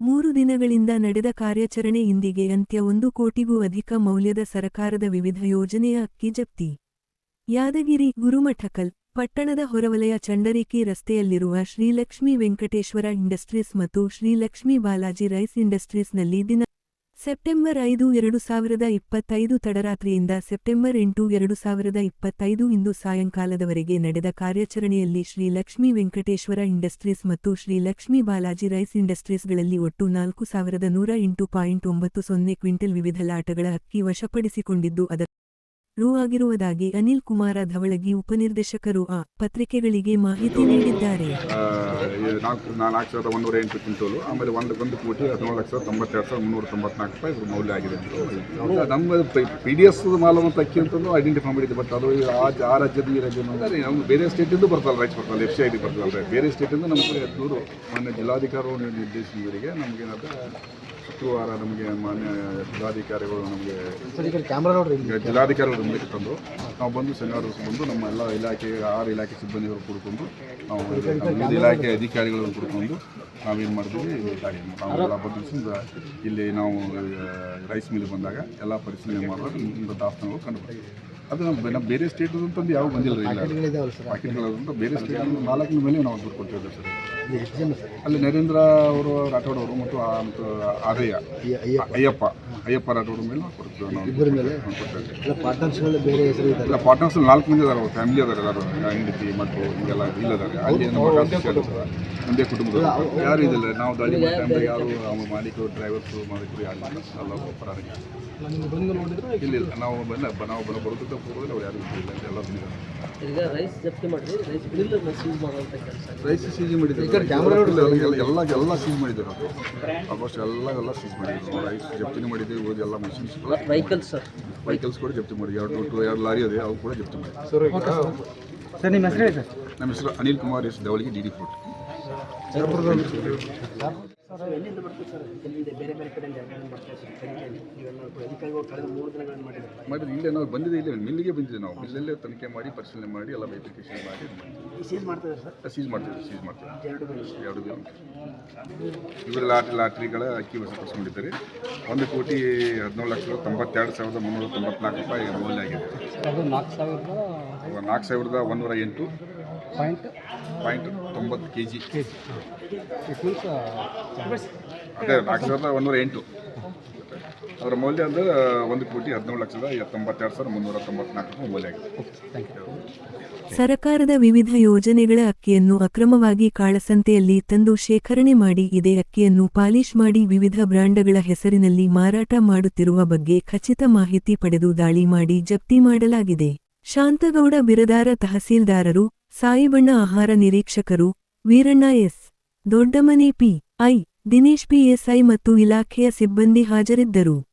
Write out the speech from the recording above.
ಮೂರು ದಿನಗಳಿಂದ ನಡೆದ ಕಾರ್ಯಾಚರಣೆ ಇಂದಿಗೆ ಅಂತ್ಯ ಒಂದು ಕೋಟಿಗೂ ಅಧಿಕ ಮೌಲ್ಯದ ಸರಕಾರದ ವಿವಿಧ ಯೋಜನೆಯ ಅಕ್ಕಿ ಜಪ್ತಿ. ಯಾದಗಿರಿ, ಗುರುಮಠಕಲ್, ಪಟ್ಟಣದ ಹೊರವಲಯ ಚಂಡರಿಕಿ ರಸ್ತೆಯಲ್ಲಿರುವ ಶ್ರೀಲಕ್ಷ್ಮೀ ವೆಂಕಟೇಶ್ವರ ಇಂಡಸ್ಟ್ರೀಸ್ ಮತ್ತು ಶ್ರೀಲಕ್ಷ್ಮೀ ಬಾಲಾಜಿ ರೈಸ್ ಇಂಡಸ್ಟ್ರೀಸ್ನಲ್ಲಿ ದಿನ ಸೆಪ್ಟೆಂಬರ್ ಐದು ಎರಡು ಸಾವಿರದ ಇಪ್ಪತ್ತೈದು ತಡರಾತ್ರಿಯಿಂದ ಸೆಪ್ಟೆಂಬರ್ ಎಂಟು ಎರಡು ಸಾವಿರದ ಇಪ್ಪತ್ತೈದು ಇಂದು ಸಾಯಂಕಾಲದವರೆಗೆ ನಡೆದ ಕಾರ್ಯಾಚರಣೆಯಲ್ಲಿ ಶ್ರೀ ಲಕ್ಷ್ಮೀ ವೆಂಕಟೇಶ್ವರ ಇಂಡಸ್ಟ್ರೀಸ್ ಮತ್ತು ಶ್ರೀ ಲಕ್ಷ್ಮೀ ಬಾಲಾಜಿ ರೈಸ್ ಇಂಡಸ್ಟ್ರೀಸ್ಗಳಲ್ಲಿ ಒಟ್ಟು ನಾಲ್ಕು ಸಾವಿರದ ನೂರ ಎಂಟು ಪಾಯಿಂಟ್ ಒಂಬತ್ತು ಸೊನ್ನೆ ಕ್ವಿಂಟಲ್ ವಿವಿಧ ಲಾಟಗಳ ಅಕ್ಕಿ ವಶಪಡಿಸಿಕೊಂಡಿದ್ದು, ಅದರ ರು ಆಗಿರುವುದಾಗಿ ಅನಿಲ್ ಕುಮಾರ ಧವಳಗಿ ಉಪನಿರ್ದೇಶಕರು ಆ ಪತ್ರಿಕೆಗಳಿಗೆ ಮಾಹಿತಿ ನೀಡಿದ್ದಾರೆ. ನಾಲ್ಕು ಸಾವಿರದ ಒಂದೂರ ಎಂಟು ಕ್ವಿಂಟೋಲು, ಆಮೇಲೆ ಒಂದು ಒಂದು ಕೋಟಿ ಹದಿನೇಳು ಲಕ್ಷದ ತೊಂಬತ್ತೆರಡು ಸಾವಿರದ ಮುನ್ನೂರ ತೊಂಬತ್ನಾಲ್ಕು ರೂಪಾಯಿ ಇದ್ರ ಮೌಲ್ಯ ಆಗಿದೆ ಅಂತ ನಮ್ಮ ಪಿ ಡಿ ಎಸ್ ಮಾಲು ಅಂತ ಅಕ್ಕಿ ಅಂತಂದು ಐಡೆಂಟಿಫೈ ಮಾಡಿದ್ದೆ ಬಟ್ ಅದು ಆ ರಾಜ್ಯದ ಈ ರಾಜ್ಯ ಅಂದರೆ ನಮ್ಮ ಬೇರೆ ಸ್ಟೇಟಿಂದ ಬರ್ತಲ್ಲ ರೈಸ್ ಬರ್ತಲ್ಲ ಎಫ್ ಸಿ ಐ ಡಿ ಬರ್ತಲ್ಲ ಬೇರೆ ಸ್ಟೇಟಿಂದ ನಮಗೆ ದೂರು ಮಾನ್ಯ ಜಿಲ್ಲಾಧಿಕಾರಿ ನಿರ್ದೇಶನದವರಿಗೆ ನಮಗೇನಾದ ಶುಕ್ರವಾರ ನಮಗೆ ಮಾನ್ಯ ಜಿಲ್ಲಾಧಿಕಾರಿಗಳು ನಮಗೆ ಜಿಲ್ಲಾಧಿಕಾರಿಗಳು ನಮಗೆ ತಂದು ನಾವು ಬಂದು ಶನಿವಾರ ದಿವಸ ಬಂದು ನಮ್ಮ ಎಲ್ಲ ಇಲಾಖೆ ಆರು ಇಲಾಖೆ ಸಿಬ್ಬಂದಿಗಳು ಕೂಡಿಕೊಂಡು ನಾವು ವಿವಿಧ ಇಲಾಖೆ ಅಧಿಕಾರಿಗಳನ್ನು ಕೂಡಿಕೊಂಡು ನಾವೇನು ಮಾಡಿದ್ವಿ ನಾವೆಲ್ಲ ಬಂದ ಇಲ್ಲಿ ನಾವು ರೈಸ್ ಮಿಲ್ ಬಂದಾಗ ಎಲ್ಲ ಪರಿಶೀಲನೆ ಮಾಡಿದಾಗ ಇಂಥ ದಾಸ್ತಾನುಗಳು ಕಂಡು ಬಂದಿದೆ ಅದು ನಮ್ಮ ಬೇರೆ ಸ್ಟೇಟ್ ಅಂತಂದು ಯಾವ ಬಂದಿಲ್ಲ ರೀ ಇಲ್ಲ. ಇದಾವಲ್ಲ ಸರ್. ಪಾಕೆಟ್ಗಳಂತ ಬೇರೆ ಸ್ಟೇಟ್ ನಾಲ್ಕಿನ ಮೇಲೆ ನಾವು ದುಡ್ಡು ಕೊಟ್ಟಿದ್ದೇವೆ ಸರ್. ಇದು ಎಷ್ಟು ಸರ್. ಅಲ್ಲಿ ನರೇಂದ್ರ ಅವರು ರಾಠೋಡ್ ಅವರು ಮತ್ತು ಆದಯ್ಯ ಅಯ್ಯಪ್ಪ. ಅಯ್ಯಪ್ಪ ರಾಠೋಡ್ ಮೇಲೆ ಕೊಡ್ತೀವಿ ನಾವು ಇಲ್ಲ ಪಾರ್ಟ್ನರ್ಸ್ ನಾಲ್ಕು ಮಂದಿ ಅದಾರ ಫ್ಯಾಮಿಲಿ ಅದಾರ ಎಲ್ಲರೂ. ಹೆಂಡತಿ ಮತ್ತು ಹಿಂಗೆಲ್ಲ ಇಲ್ಲದಾರೆ ಅಲ್ಲಿ. ಒಂದೇ ಕುಟುಂಬದ ಯಾರು ಇದಿಲ್ಲ ನಾವು ದಾಳಿ ಮಾಡೋ ಟೈಮ್ದಾಗ ಯಾರು ಅವ್ರ ಮಾಲೀಕರು ಡ್ರೈವರ್ಸು ಮಾಲೀಕರು ಯಾರು ಇಲ್ಲ. ಎಲ್ಲ ಇಲ್ಲ ಇಲ್ಲ ನಾವು ಬಂದ ನಾವು ಬರೋ ಅವ್ರು ಯಾರು ಇಲ್ಲ ಎಲ್ಲ ಬಂದಿದ್ದಾರೆ ಈಗ ರೈಸ್ ಜಪ್ತಿ ಮಾಡಿದ್ರಿ ರೈಸ್ ಬಿಲ್ ಸೀಸ್ ಮಾಡುವಂಥ ಕೆಲಸ. ರೈಸ್ ಮಾಡಿದ್ದಾರೆ. ಎಲ್ಲ ಎಲ್ಲ ಎಲ್ಲ ಮಾಡಿದ್ರು ಮಾಡಿದ್ದಾರೆ ಆಲ್ಮೋಸ್ಟ್ ಎಲ್ಲ ಎಲ್ಲ ಸೀಸ್ ಮಾಡಿದ್ರು ರೈಸ್ ಜಪ್ತಿನೂ ಮಾಡಿದ್ದೀವಿ ಉಳಿದ ಎಲ್ಲ ಮೆಷಿನ್ಸ್ ವೆಹಿಕಲ್ಸ್ ಸರ್ ವೆಹಿಕಲ್ಸ್ ಕೂಡ ಜಪ್ತಿ ಮಾಡಿ ಎರಡು ಟು ಎರಡು ಲಾರಿ ಅದೇ ಅವು ಕೂಡ ಜಪ್ತಿ ಮಾಡಿ ಸರ್ ನಿಮ್ಮ ಹೆಸರು ಸರ್ ನಮ್ಮ ಹೆಸರು ಅನಿಲ್ ಕುಮಾರ್ ಎಸ್ ದವಳಿಗೆ ಡಿ ಡಿ ಫುಡ್ ಎಲ್ಲಿಂದ ಬರ್ತದೆ ಸರ್? ಎಲ್ಲಿಂದ? ಬೇರೆ ಬೇರೆ ಕಡೆಯಿಂದ ಯಾರ್ಯಾರು ಬರ್ತಾರೆ ಸರ್? ತನಿಖೆಯಲ್ಲಿ ನೀವೆಲ್ಲ ಅಧಿಕಾರಿಗಳು ಕಳೆದ ಮೂರು ದಿನಗಳನ್ನು ಮಾಡಿದ್ದಾರೆ? ಮಾಡಿದ್ರೆ ಇಲ್ಲೇ ನಾವು ಬಂದಿದೆ ಇಲ್ಲೇ ಮಿಲ್ಲಿಗೆ ಬಂದಿದೆ ನಾವು. ಮಿಲ್ಲಲ್ಲೇ ತನಿಖೆ ಮಾಡಿ ಪರಿಶೀಲನೆ ಮಾಡಿ ಎಲ್ಲ ವೆರಿಫಿಕೇಶನ್ ಮಾಡಿ ಸೀಸ್ ಮಾಡ್ತಾರೆ ಸರ್? ಸೀಸ್ ಮಾಡ್ತೀವಿ ಸೀಸ್ ಮಾಡ್ತಾರೆ ಎರಡು ದಿನ ಎರಡು ದಿನ ಇವರ ಲಾಟ್ರಿ ಲಾಟ್ರಿಗಳ ಅಕ್ಕಿ ವಶಪಡಿಸಿಕೊಂಡಿದ್ದಾರೆ ಒಂದು ಕೋಟಿ ಹದಿನೇಳು ಲಕ್ಷ ತೊಂಬತ್ತೆರಡು ಸಾವಿರದ ಮುನ್ನೂರ ತೊಂಬತ್ನಾಲ್ಕು ರೂಪಾಯಿ ಮೌಲ್ಯ ಆಗಿದೆ. ಅದು ನಾಲ್ಕು ಸಾವಿರದ ನಾಲ್ಕು ಸಾವಿರದ ಒಂದೂರ ಎಂಟು. ಪಾಯಿಂಟ್? ಪಾಯಿಂಟ್ ತೊಂಬತ್ತು ಕೆ ಜಿ ಇಟ್ ಮೀನ್ಸ್ ಅದೇ ನಾಲ್ಕು ಸಾವಿರದ ಒಂದೂರ ಎಂಟು. ಅದರ ಮೌಲ್ಯ ಅಂದರೆ ಒಂದು ಕೋಟಿ ಹದಿನೇಳು ಲಕ್ಷದ ತೊಂಬತ್ತೆರಡು ಸಾವಿರದ ಮುನ್ನೂರ ತೊಂಬತ್ನಾಲ್ಕು ರೂಪಾಯಿ ಮೌಲ್ಯ ಆಗಿದೆ. ಥ್ಯಾಂಕ್ ಯು ಸರಕಾರದ ವಿವಿಧ ಯೋಜನೆಗಳ ಅಕ್ಕಿಯನ್ನು ಅಕ್ರಮವಾಗಿ ಕಾಳಸಂತೆಯಲ್ಲಿ ತಂದು ಶೇಖರಣೆ ಮಾಡಿ ಇದೇ ಅಕ್ಕಿಯನ್ನು ಪಾಲಿಶ್ ಮಾಡಿ ವಿವಿಧ ಬ್ರಾಂಡ್ಗಳ ಹೆಸರಿನಲ್ಲಿ ಮಾರಾಟ ಮಾಡುತ್ತಿರುವ ಬಗ್ಗೆ ಖಚಿತ ಮಾಹಿತಿ ಪಡೆದು ದಾಳಿ ಮಾಡಿ ಜಪ್ತಿ ಮಾಡಲಾಗಿದೆ. ಶಾಂತಗೌಡ ಬಿರದಾರ ತಹಸೀಲ್ದಾರರು ಸಾಯಿಬಣ್ಣ ಆಹಾರ ನಿರೀಕ್ಷಕರು Veeranna S. Doddamane P. I. Dinesh PSI ಮತ್ತು ಇಲಾಖೆಯ ಸಿಬ್ಬಂದಿ ಹಾಜರಿದ್ದರು.